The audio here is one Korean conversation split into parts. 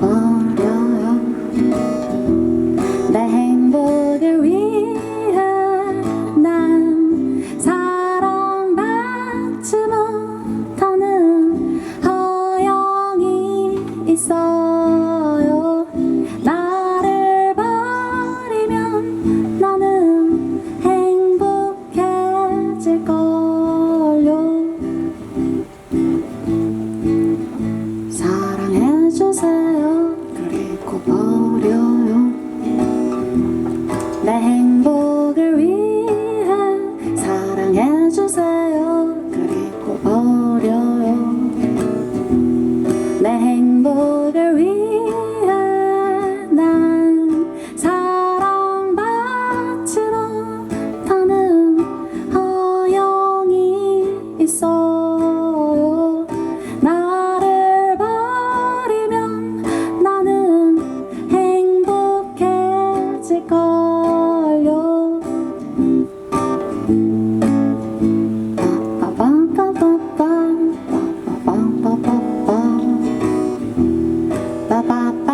어려요 내 행복을 위해 난 사랑받지 못하는 허영이 있어. 내 행복을 위해 사랑해주세요. 그리고 버려요. 내 행복을 위해 난 사랑받지 못하는 허영이 있어 ba ba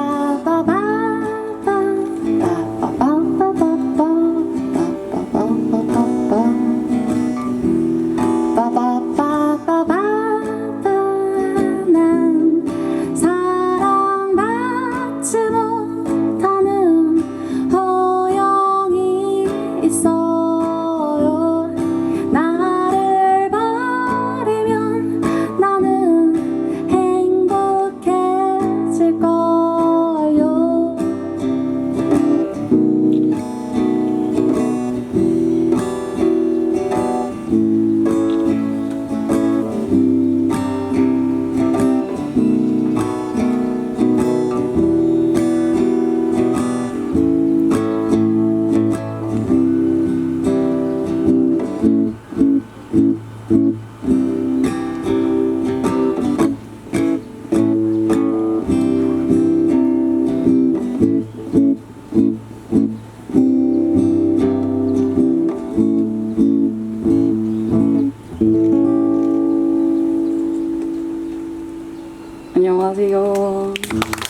안녕하세요.